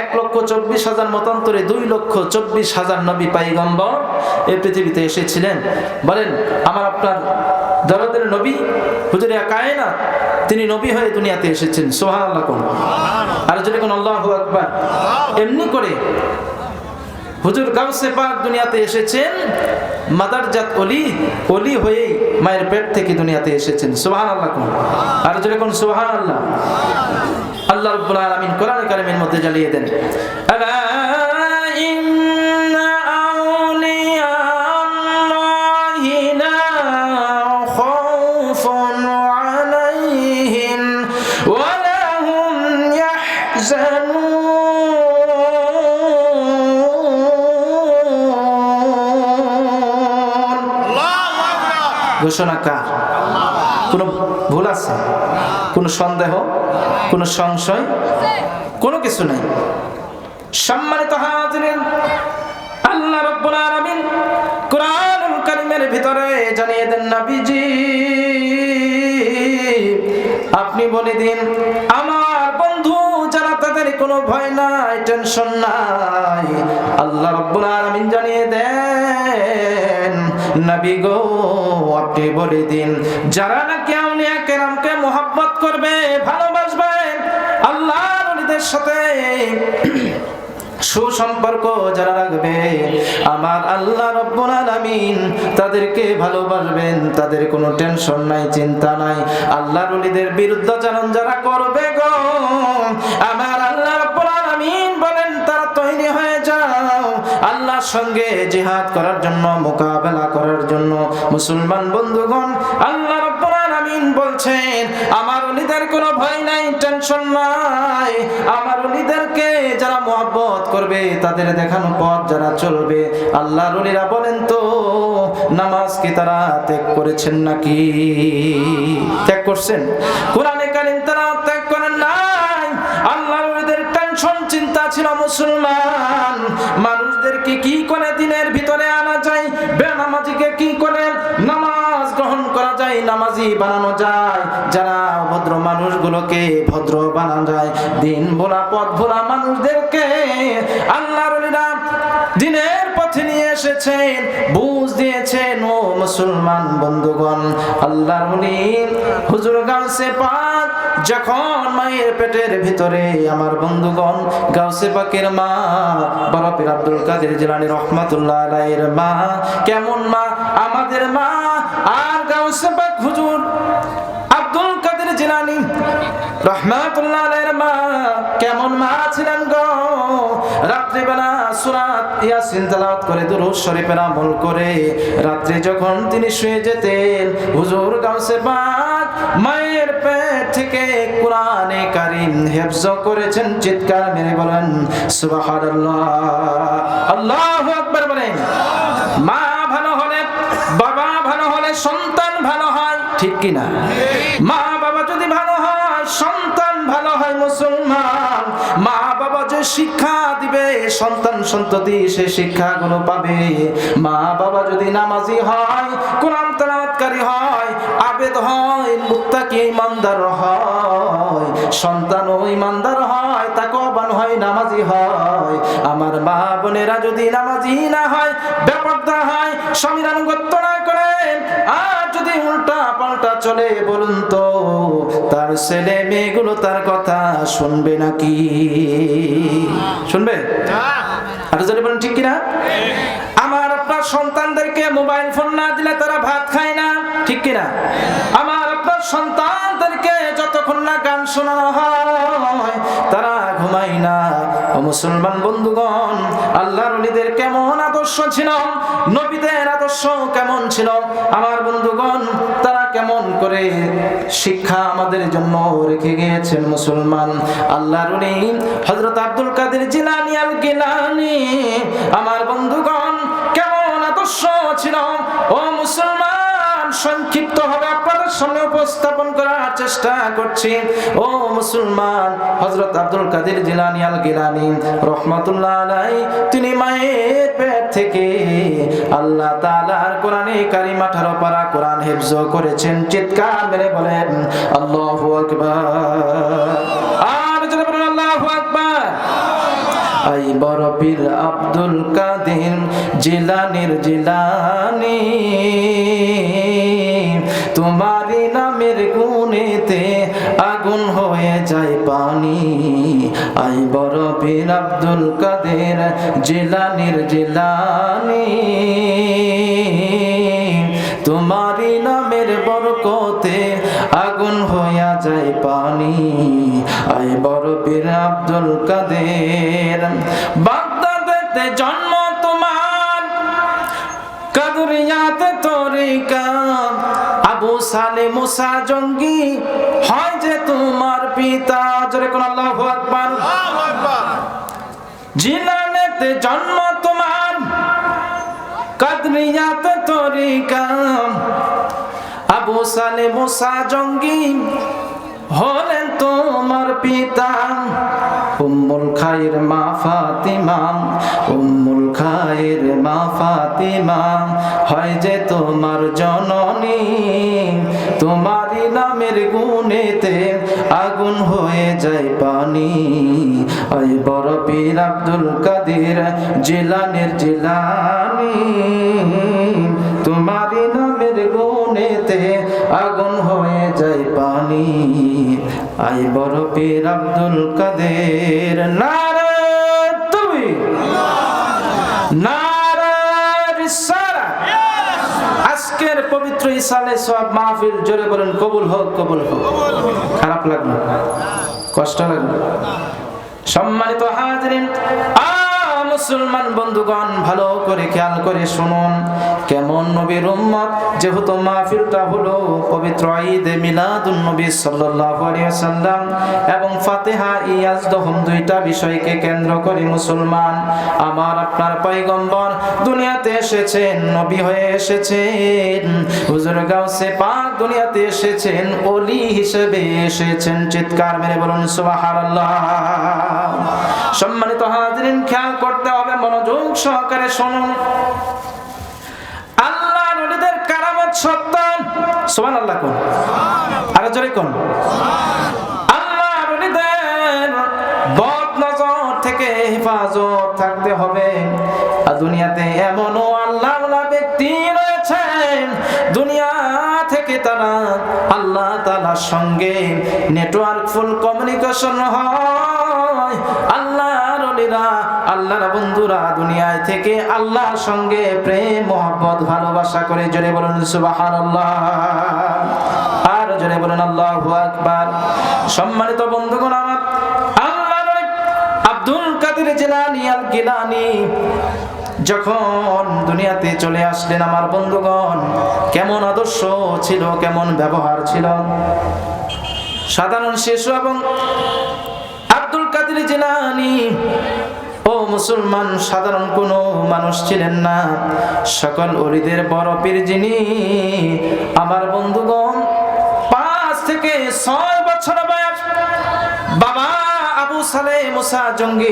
এক লক্ষ চব্বিশ হাজার মতান্তরে দুই লক্ষ চব্বিশ হাজার নবী এই পৃথিবীতে এসেছিলেন। বলেন, আমার আপনার দরদের নবী তিনি নবী হয়ে দুনিয়াতে এসেছেন। সোহান আল্লাহ আর যদি কোন আল্লাহ আকবার এমনি করে হুজুর গাউসে পাক দুনিয়াতে এসেছেন মাদারজাত অলি অলি হয়েই মায়ের পেট থেকে দুনিয়াতে এসেছেন। সোহান আল্লাহ আর যদি কোন সুবহান আল্লাহ আল্লাহ রাব্বুল আলামিন কোরআন কারীমের মধ্যে জ্বালিয়ে দেন। আলা ঘোষণা কার? কোনো ভুল আছে? কোনো সন্দেহ? কোনো সংশয়? কোনো কিছু নাই। সম্মানিত হাজিরিন, আল্লাহ আলামিন কোরআনুল কারীমের ভিতরে জানিয়ে দেন নবীজি, আপনি বলে দিন, আমার বন্ধু যারা তাদের কোনো ভয় নাই, টেনশন নাই, আল্লাহ রাব্বুল আলামিন জানিয়ে দেন, নবী গো, আপনি বলে দিন, যারা নাকি আউলিয়া কেরামকে মোহাব্বত করবে ভালোবাসবে ওলিদের সাথে সুসম্পর্ক যারা রাখবে, আমার আল্লাহ রব্বুল আলামিন তাদেরকে ভালোবাসবেন, তাদের কোনো টেনশন নাই, চিন্তা নাই। আল্লাহর ওলিদের বিরুদ্ধাচরণ যারা করবে গো, আমার আল্লাহ রব্বুল আলামিন বলেন, তারা তৈরি হয়ে যাও। আল্লাহর সঙ্গে জিহাদ করার জন্য, মোকাবেলা করার জন্য, মুসলমান বন্ধুগণ, আল্লাহ আলামিন বলছেন, আমার ওলিদের কোনো ভয় নাই টেনশন নাই। আমার ওলিদেরকে যারা করবে, তাদের দেখানো পথ যারা চলবে, আল্লাহর ওলিরা বলেন তো, নামাজ কি তারা ত্যাগ করেছেন নাকি? ত্যাগ করছেন? কোরআনে তারা ত্যাগ করেন নাই। আল্লাহর ওলিদের টেনশন চিন্তা ছিল মুসলমান। মানুষদেরকে কি করে দিনের ভিতরে যায় বানানো যায়। যারা ভদ্র মানুষগুলোকে ভদ্র বানানো যায়, দিন ভোলা, পথ ভোলা মানুষদেরকে আল্লাহর দিনের পথে নিয়ে এসেছেন, বুঝ দিয়েছেন, ও মুসলমান বন্ধুগণ। আল্লাহর হুজুর গাউসে পাক, যখন মায়ের পেটের ভিতরে আমার বন্ধুগণ, গাউসে পাকের মা, বরফের আব্দুল কাদের জিলানি রহমাতুল্লাহ আলাইহির মা, কেমন মা? আমাদের মা, আর গাউসে পাক হুজুর জিলানি রহমাতুল্লাহ আলাইহির মা, কেমন মা ছিলেন গো? রাত্রিবেলা সুরাত ইয়াসিন তেলাওয়াত করে দুরূদ শরীফের আমল করে রাত্রে যখন তিনি শুয়ে যেতেন, হুজুর গাউসে পাক মায়ের পেট থেকে কোরআনে কারিম হেফজ করেছেন, চিৎকার মেরে বলেন, সুবহানাল্লাহ। আল্লাহু আকবার বলেন, মা ভালো হলে, বাবা ভালো হলে, সন্তান ভালো হয়, ঠিক কি না মা মুসলমান, মা বাবা যে শিক্ষা দিবে, সন্তান সন্ততি সে শিক্ষাগুলো পাবে। মা বাবা যদি নামাজি হয়, কোরআন হয়, আবেদ হয়, মুত্তাকি ইমানদার হয় সন্তান ও ইমানদার হয় তাকওয়াবান হয় নামাজি হয়। আমার মা বোনেরা যদি নামাজি না হয় ব্যাপারটা হয়, স্বামীর আনুগত্য না করে আর যদি উল্টা পাল্টা চলে বলুন তো, তার ছেলে মেয়েগুলো তার কথা শুনবে নাকি? শুনবে? আর যদি বলেন ঠিক কিনা? আমার আপনার সন্তানদেরকে মোবাইল ফোন না দিলে তারা ভাত খায় না, ঠিক কিনা? আমার আপনার সন্তানদেরকে যতক্ষণ না গান শোনানো হয়, তারা ঘুমায় না। ও মুসলমান বন্ধুগণ, আল্লাহর ওলিদের কেমন আদর্শ ছিল? নবীদের আদর্শ কেমন ছিল? আমার বন্ধুগণ, তারা কেমন করে শিক্ষা আমাদের জন্য রেখে গিয়েছেন মুসলমান? আল্লাহর উনি হযরত আব্দুল কাদের জিলানী আল গিলানি আমার বন্ধুগণ, কেমন আদর্শ ছিল? ও মুসলমান সংক্ষিপ্ত হবে আপনাদের সামনে উপস্থাপন করার চেষ্টা করছি। ও মুসলমান, হযরত আব্দুল কাদের জিলানী আল গিলানি রহমাতুল্লাহ আলাই তিনি মায়ের পেট থেকে আল্লাহ তাআলার কোরআনে কারিমা 18 পারা কোরআন হিফজ করেছেন। চিৎকার মেরে বলেন, আল্লাহু আকবার। আর যারা বলেন আই বড় পীর আব্দুল কাদের জিলানির জিলানি। তোমারি নামের গুণেতে আগুন হয়ে যায় পানি। আই বড় পীর আব্দুল কাদের জিলানির জিলানি। তোমারি নামের বরকতে আগুন হইয়া যায় পানি। আই বড় পীর আব্দুল কাদের বাগদাদেতে জন্ম কাদরিয়াতে তরিকা। আবু সালে মুসা জঙ্গি হয় যে তোমার পিতা। জোরে কোন আল্লাহু আকবার। জিলানেতে জন্ম তোমার। কাদরিয়াতে তরিকা। আবু সালে মুসা জঙ্গি হলেন তোমার পিতা। উম্মুল খায়ের মা ফাতিমা, উম্মুল খায়ের মা ফাতিমা, হয় যে তোমার জননী, তোমারই নামের গুণেতে আগুন হয়ে যায় পানি। ওই বড় পীর আব্দুল কাদের জিলানের জিলানি, তোমারই নামের গুণেতে আগুন হয়ে যায় পানি। আই বড় পীর আব্দুল কাদের। নারে তুমি। আজকের পবিত্র ইসালে সব মাহফিল জোরে বলেন, কবুল হোক কবুল হোক। খারাপ লাগল। কষ্ট লাগল। সম্মানিত হাজরিন মুসলমান বন্ধুগণ, ভালো করে খেয়াল করে শুনুন। কেমন নবীর উম্মত? যেহেতু মাহফিলটা হলো পবিত্র ঈদে মিলাদুন নবী সাল্লাল্লাহু আলাইহি ওয়াসাল্লাম এবং ফাতিহা, ইয়াজ দহম দুইটা বিষয়কে কেন্দ্র করে মুসলমান। আমার, আপনার পয়গম্বর দুনিয়াতে এসেছেন, নবী হয়ে এসেছেন। হুজুর গাউসে পাক দুনিয়াতে এসেছেন, ওলি হিসেবে এসেছেন। চিৎকার মেরে বলুন, সুবহানাল্লাহ। সম্মানিত হাজিরিন, খেয়াল করতে হবে, মনোযোগ সহকারে শুনুন। কারামত সত্য সুবহানাল্লাহ কোন? আরও জোরে কোন? আল্লাহ হেফাজত থাকতে হবে। আর দুনিয়াতে এমনও আল্লাহ ব্যক্তি রয়েছেন। দুনিয়া থেকে তারা আল্লাহ তালার সঙ্গে নেটওয়ার্ক ফুল কমিউনিকেশন হয়। অলিরা আল্লাহর বন্ধুরা, দুনিয়ায় থেকে আল্লাহর সঙ্গে প্রেম মোহাম্মত ভালোবাসা করে জোরে বলুন, সুবহানাল্লাহ। আর জোরে বলুন, আল্লাহু আকবার। সম্মানিত বন্ধুগণ আমার আল্লাহর আব্দুল কাদের জিলানি আল গিলানি যখন দুনিয়াতে চলে আসলেন, আমার বন্ধুগণ, কেমন আদর্শ ছিল, কেমন ব্যবহার ছিল? সাধারণ শিশু এবং ও মুসলমান, সাধারণ কোনো মানুষ ছিলেন না। সকল অলিদের বড় পীর যিনি, আমার বন্ধুগণ, পাঁচ থেকে ছয় বছর বয়স। বাবা আবু সালে জঙ্গি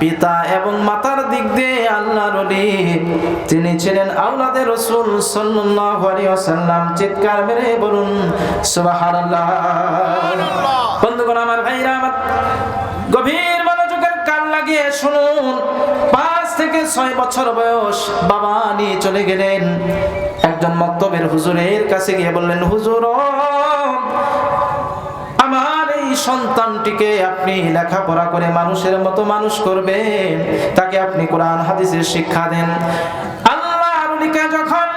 পিতা এবং মাতার দিক দিয়ে তিনি ছিলেন আউলাদে রসুল ওয়াসাল্লাম। চিৎকার মেরে বলুন, সুবহানাল্লাহ। বন্ধুগণ আমার ভাইরা, আমার গভীর মনোযোগের কান লাগিয়ে শুনুন। পাঁচ থেকে ছয় বছর বয়স বাবা নিয়ে চলে গেলেন। একজন মক্তবের হুজুরের কাছে গিয়ে বললেন, হুজুর, আমার এই সন্তানটিকে আপনি লেখাপড়া করে মানুষের মতো মানুষ করবেন। তাকে আপনি কোরআন, হাদিসের শিক্ষা দেন। আল্লাহ যখন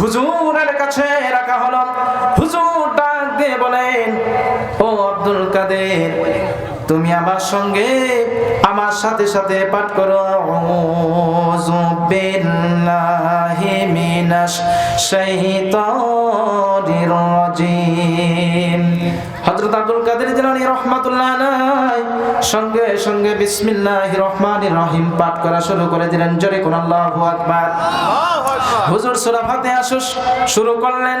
হুজুরের কাছে রাখা হলো, হুজুর ডাক দিয়ে বলেন আব্দুল কাদের তুমি আমার সঙ্গে আমার সাথে সাথে পাঠ করো। বিল্লাহি মিনাশ শাইতানির রাজিম। হযরত আব্দুল কাদের জিলানী রাহমাতুল্লাহ আলাইহি সঙ্গে সঙ্গে বিসমিল্লাহির রহমানির রহিম পাঠ করা শুরু করে দিলেন। জোরে কোন আল্লাহু আকবার। হুজুর সূরা ফাতিহা শুরু করলেন।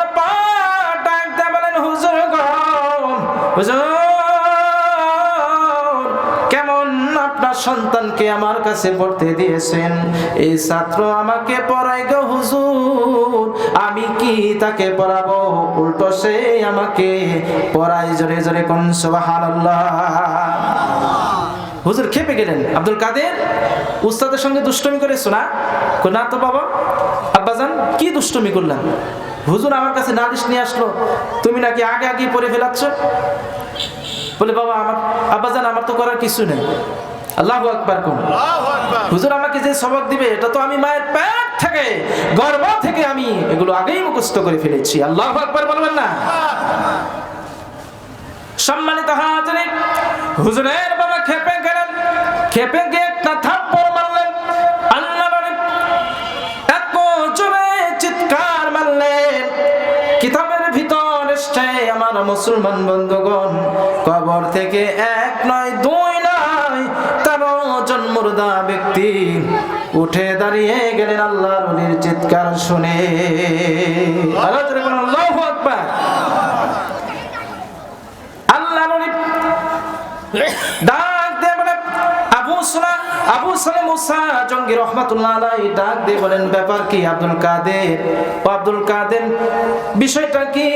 সন্তানকে আমার কাছে পড়তে দিয়েছেন। এই ছাত্র আমাকে পড়াই গো হুজুর, আমি কি তাকে পড়াবো? উল্টো সে আমাকে পড়াই জোরে জোরে কোন, সুবহানাল্লাহ। হুজুর খেপে গেলেন। আব্দুল কাদের, উস্তাদের সঙ্গে দুষ্টমি করেছ না? না তো বাবা, আব্বাজান, কি দুষ্টমি করলাম হুজুর আমার কাছে নালিশ নিয়ে আসলো, তুমি নাকি আগে আগে পড়ে ফেলাচ্ছ? বলে, বাবা, আমার, আব্বাজান, আমার তো করার কিছু নেই। আল্লাহ আকবার কোন? হুজুর আমাকে যে সবক দিবে এটা তো আমি মায়ের পেট থেকে গর্ভ থেকে আমি এগুলো আগেই মুখস্থ করে ফেলেছি। আল্লাহ আকবার বলবেন না? সম্মানিত হাজরিন হুজুরের বাবা খেপে গেলেন খেপে গিয়ে একটা থাপ্পড় মারলেন। আল্লাহ এত জোরে চিৎকার মারলেন। কিতাবের ভিতর এসছে আমার মুসলমান বন্ধুগণ কবর থেকে এক নয় দুই তেরো জন মুর্দা ব্যক্তি উঠে দাঁড়িয়ে গেলেন আল্লাহর অলির চিৎকার শুনে। আল্লাহ সালাম মুসা জঙ্গি রহমাতুল্লাহ ডাক দিয়ে বলেন, ব্যাপার কি আব্দুল কাদের? ও আব্দুল কাদের, বিষয়টা কি?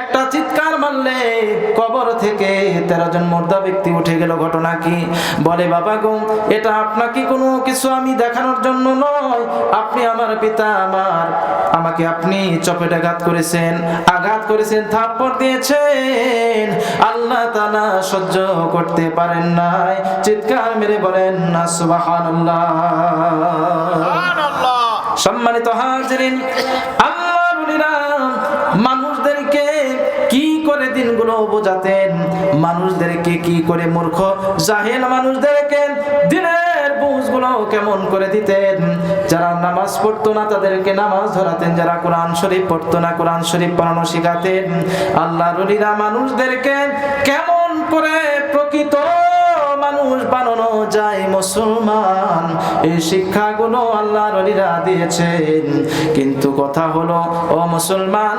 একটা চিৎকার কবর থেকে তেরো জন ব্যক্তি উঠে গেল, ঘটনা কি? বলে, বাবা গো, এটা আপনাকে কোনো কিছু আমি দেখানোর জন্য নয়। আপনি আমার পিতা, আমার, আমাকে আপনি চপেটাঘাত করেছেন, আঘাত করেছেন, থাপ্পড় দিয়েছেন। আল্লাহ তাআলা সহ্য করতে পারেন নাই। চিৎকার মেরে বলেন, না সম্মানিত হাজিরিন মানুষদেরকে কি করে দিনগুলো বোঝাতেন? মানুষদেরকে কি করে মূর্খ, জাহেল মানুষদেরকে দিনের বুঝগুলো কেমন করে দিতেন? যারা নামাজ পড়তো না, তাদেরকে নামাজ ধরাতেন। যারা কোরআন শরীফ পড়তো না, কোরআন শরীফ পড়ানো শিখাতেন। আল্লাহ রলিরা মানুষদেরকে কেমন করে প্রকৃত মানুষ বানানো যায় মুসলমান। এই শিক্ষাগুলো আল্লাহর অলিরা দিয়েছেন। কিন্তু কথা হলো, ও মুসলমান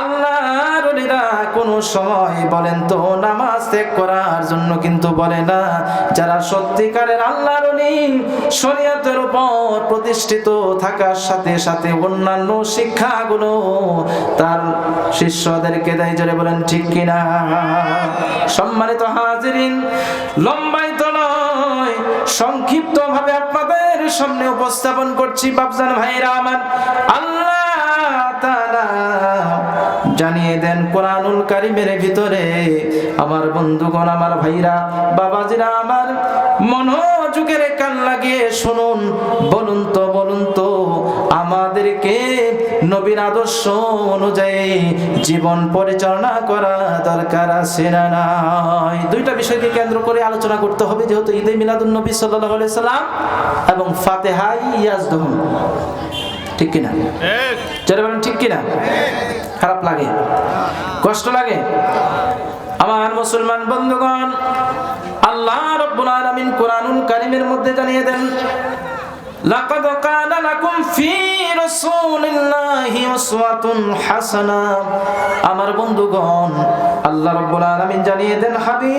আল্লাহর অলিরা কোনো সময় বলেন তো নামাজ ত্যাগ করার জন্য কিন্তু বলে না। যারা সত্যিকারের আল্লাহর অলি শরীয়তের উপর প্রতিষ্ঠিত থাকার সাথে সাথে অন্যান্য শিক্ষাগুলো তার শিষ্যদেরকে দেয়, জোরে বলেন, ঠিক কিনা? সম্মানিত হাজিরিন লম্বাই তো নয় সংক্ষিপ্ত ভাবে আপনাদের সামনে উপস্থাপন করছি বাবজান ভাইরা আমার। আল্লাহ জানিয়ে দেন কোরআনুল কারিমের ভিতরে, আমার বন্ধুগণ, আমার ভাইরা, বাবাজিরা আমার, মনোযোগের কান লাগিয়ে শুনুন, বলুন তো বলুন তো, আমাদেরকে নবীর আদর্শ অনুযায়ী জীবন পরিচালনা করা দরকার আছে না নাই? দুইটা বিষয়কে কেন্দ্র করে আলোচনা করতে হবে, যেহেতু ঈদে মিলাদুন নবী আলাইহি সাল্লাম এবং ফাতেহা ইয়াজদুহুম ঠিক কিনা? যারা বলেন, ঠিক কিনা? খারাপ লাগে। কষ্ট লাগে? আমার মুসলমান বন্ধুগণ, আল্লাহ রব্বুল আলামিন কোরআনুল কারীমের মধ্যে জানিয়ে দেন লাকাদ কানা লাকুম ফি রাসূলিল্লাহি উসওয়াতুন হাসানা। আমার বন্ধুগণ, আল্লাহ রব্বুল আলামিন জানিয়ে দেন, হাবিব,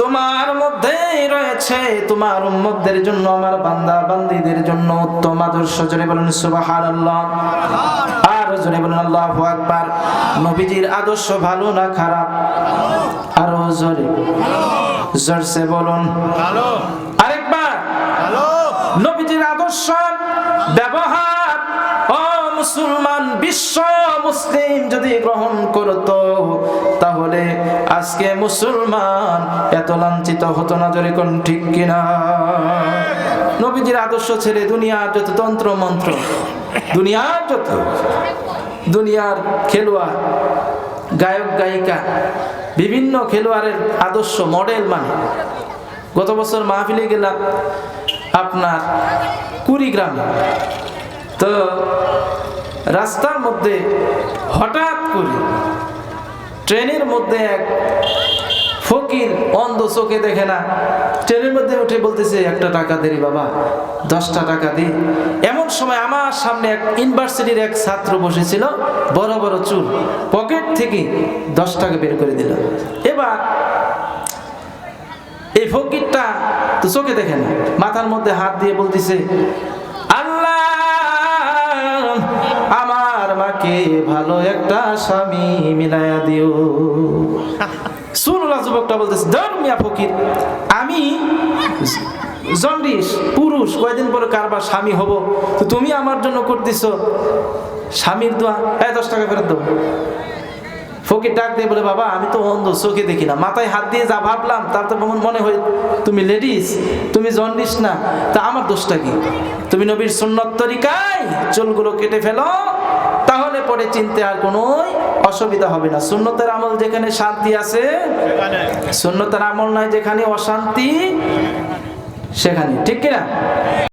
তোমার মধ্যেই রয়েছে, তোমার উম্মতদের জন্য, আমার বান্দা বান্দীদের জন্য উত্তম আদর্শ। জোরে বলেন, সুবহানাল্লাহ। আর জোরে বলেন আল্লাহু আকবার। নবীজির আদর্শ ভালো না খারাপ? আরও জোরে। জোরসে বলুন। আরেকবার। নবীজির আদর্শ ব্যবহার। ও মুসলমান বিশ্ব মুসলিম যদি গ্রহণ করত তাহলে আজকে মুসলমান এত লাঞ্ছিত হতো না জোরে কোন ঠিক কিনা? নবীজির আদর্শ ছেড়ে দুনিয়ার যত তন্ত্র মন্ত্র, দুনিয়ার যত, দুনিয়ার খেলোয়াড় গায়ক, গায়িকা, বিভিন্ন খেলোয়াড়ের আদর্শ মডেল মানে। গত বছর মাহফিলে গেলাম আপনার কুড়িগ্রামে। তো রাস্তার মধ্যে হঠাৎ করে ট্রেনের মধ্যে এক ফকির অন্ধ চোখে দেখে না। ট্রেনের মধ্যে উঠে বলতেছে, একটা টাকা দেরি বাবা, দশটা টাকা দি। এমন সময় আমার সামনে এক ইউনিভার্সিটির এক ছাত্র বসেছিল, বড় বড় চুল, পকেট থেকে দশ টাকা বের করে দিল। এবার এই ফকিরটা তো চোখে দেখে না, মাথার মধ্যে হাত দিয়ে বলতেছে, আল্লাহ, আমার মাকে ভালো একটা স্বামী মিলায়া দিও। শুনুলা যুবকটা বলতেছে, ধর মিয়া ফকির, আমি জন্ডিস, পুরুষ, কয়দিন পরে কারবার স্বামী হব? তো তুমি আমার জন্য করতেছ স্বামীর দোয়া হ্যাঁ দশ টাকা ফেরত দেবো ফকির ডাক দিয়ে বলে, বাবা, আমি তো অন্ধ, চোখে দেখি না, মাথায় হাত দিয়ে যা ভাবলাম, তার তো মনে হয় তুমি লেডিস, তুমি জন্ডিস না, তা আমার দোষটা কি? তুমি নবীর সুন্নত তরিকায় চুলগুলো কেটে ফেলো। তাহলে পরে চিনতে আর কোনো অসুবিধা হবে না। সুন্নতের আমল যেখানে শান্তি আছে সুন্নতের আমল নাই যেখানে অশান্তি সেখানে। ঠিক কিনা?